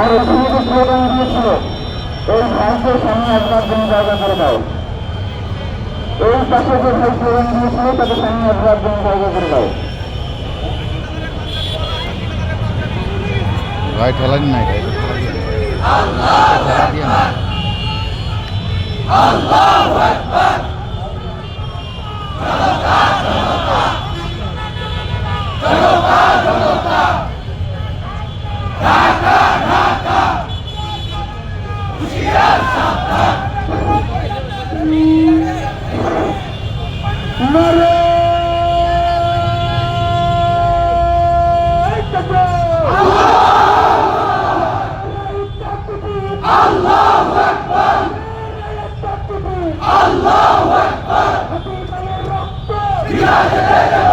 আরও ওখানে যে স্লোগান দিয়েছিল। এই ভাইকে সামনে আপনার জন্য জায়গা করে দাও এই পাশে যে ভাই স্লোগান দিয়েছিল তাকে সামনে আপনার জন্য জায়গা করে দাও ভাই ঠেলানি নাই ভাই ঠেলা দিয়ে না Yes,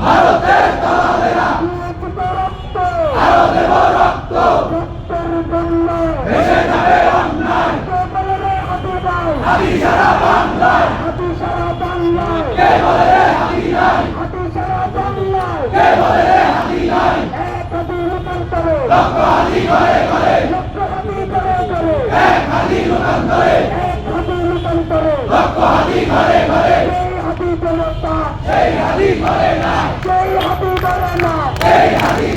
ভারতের দালালেরা আরও দেব রক্ত ভেসে যাবে অন্যায় হাতি সারা বাংলায় কে বলে রে হাতি নাই কে বলে রে হাতি নাই লক্ষ হাতি ঘরে ঘরে এক হাতি রূপান্তরে। লক্ষ হাতি ঘরে ঘরে সেই হাতি করে না। সেই হাতি করে না। হাতি